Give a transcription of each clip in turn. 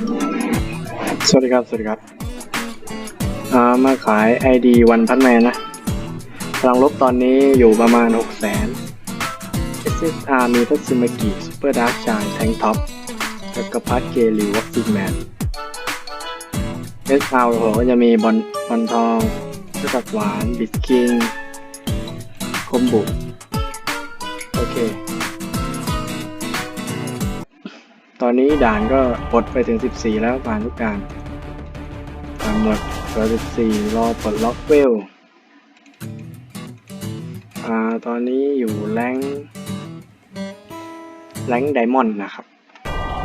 สวัสดีครับ สวัสดีครับามาขาย ID วันพันแมนนะพลังลบตอนนี้อยู่ประมาณ 6 0 0 0 0 SSR มีทัตสึมากิซูเปอร์ดาร์กชายแทงท็อปแล้วก็พัทเกลิววัคซีนแมน SR โอ้โหก็จะมีบอลบอลทองกระสับหวาน บิสกิงคมบุ ตอนนี้ด่านก็ปลดไปถึง 14 แล้วผ่านทุกด่านผ่านหมดเหลือ14 รอปลดล็อกเวล อ่า ตอนนี้อยู่แรงแรงไดมอนด์นะครับ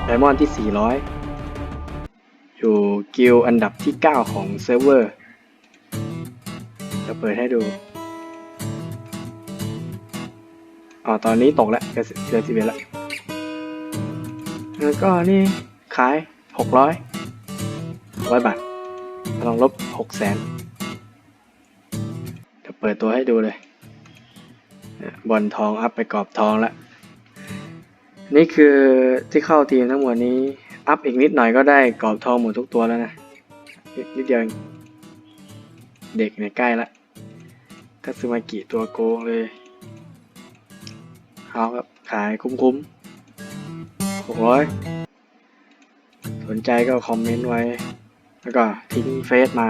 ไดมอนด์ที่ 400 อยู่กิลอันดับที่ 9 ของเซิร์ฟเวอร์ จะเปิดให้ดูอ๋อตอนนี้ตกแล้วเหลือเหลือสิบเอ็ดแล้ว แล้วก็นี่ขายหกร้อยร้อยบาทพลังลบหกแสนเดี๋ยวเปิดตัวให้ดูเลยบอลทองอัพไปกรอบทองแล้ว นี่คือที่เข้าทีมทั้งหมดนี้ อัพอีกนิดหน่อยก็ได้กรอบทองหมดทุกตัวแล้วนะ นิดเดียวเด็กเนี่ยใกล้ละทัตสึมากิตัวโกงเลยเอาครับขายคุ้มๆ หกร้อยสนใจก็คอมเมนต์ไว้ แล้วก็ทิ้งเฟซมา